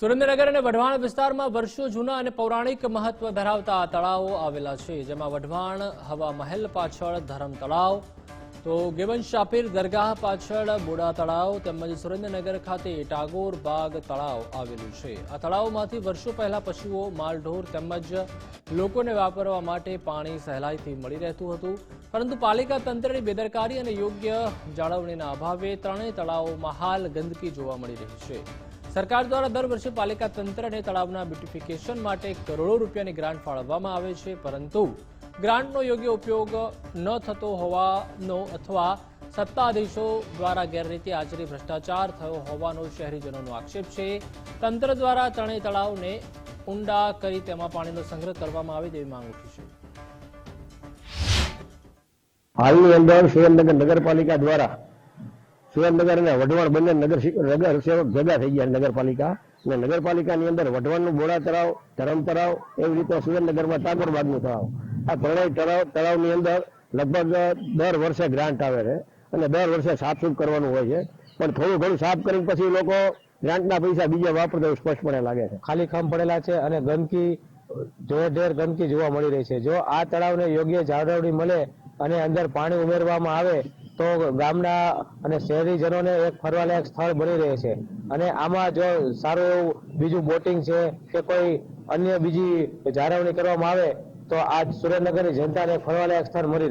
સુરેન્દ્રનગર અને વઢવાણ વિસ્તારમાં વર્ષો જૂના અને પૌરાણિક મહત્વ ધરાવતા આ તળાવો આવેલા છે, જેમાં વઢવાણ હવા મહેલ પાછળ ધરમ તળાવ, તો ગેવન શાપીર દરગાહ પાછળ બોડા તળાવ, તેમજ સુરેન્દ્રનગર ખાતે ટાગોર બાગ તળાવ આવેલું છે. આ તળાવમાંથી વર્ષો પહેલા પશુઓ, માલઢોર તેમજ લોકોને વાપરવા માટે પાણી સહેલાઈથી મળી રહેતું હતું. પરંતુ પાલિકા તંત્રની બેદરકારી અને યોગ્ય જાળવણીના અભાવે ત્રણેય તળાવોમાં હાલ ગંદકી જોવા મળી રહી છે. સરકાર દ્વારા દર વર્ષે પાલિકા તંત્રને તળાવના બ્યુટિફિકેશન માટે કરોડો રૂપિયાની ગ્રાન્ટ ફાળવવામાં આવે છે, પરંતુ ગ્રાન્ટનો યોગ્ય ઉપયોગ ન થતો હોવાનો અથવા સત્તાધીશો દ્વારા ગેરરીતિ આચરી ભ્રષ્ટાચાર થયો હોવાનો શહેરીજનોનો આક્ષેપ છે. તંત્ર દ્વારા ત્રણેય તળાવને ઊંડા કરી તેમાં પાણીનો સંગ્રહ કરવામાં આવે તેવી માંગ ઉઠી છે. હાલની અંદર સુરેન્દ્રનગર નગરપાલિકા દ્વારા સુરેન્દ્રનગર અને વઢવાણ બંને નગર નગર સેવક ભેગા થઈ ગયા નગરપાલિકા. અને નગરપાલિકાની અંદર વઢવાણનું બોડા તળાવ, ધરમ તળાવ, એવી રીતે સુરેન્દ્રનગરમાં ટાગોરબાગનું તળાવ. આ ત્રણેય તળાવ તળાવની અંદર લગભગ દર વર્ષે ગ્રાન્ટ આવે છે અને દર વર્ષે સાફસૂફ કરવાનું હોય છે. પણ થોડું ઘણું સાફ કરીને પછી લોકો ગ્રાન્ટના પૈસા બીજા વાપરતા સ્પષ્ટપણે લાગે છે. ખાલી ખામ પડેલા છે અને ગંદકી ઢેર ઢેર ગંદકી જોવા મળી રહી છે. જો આ તળાવને યોગ્ય જાળવણી મળે અને અંદર પાણી ઉમેરવામાં આવે તો ગામના અને શહેરીજનોને એક ફરવાલાયક સ્થળ બની રહે છે. અને આમાં જો સારું એવું બીજું બોટિંગ છે કે કોઈ અન્ય બીજી જાળવણી કરવામાં આવે, તો આ સુરેન્દ્રનગરની જનતાને ફરવાલાયક સ્થળ મળી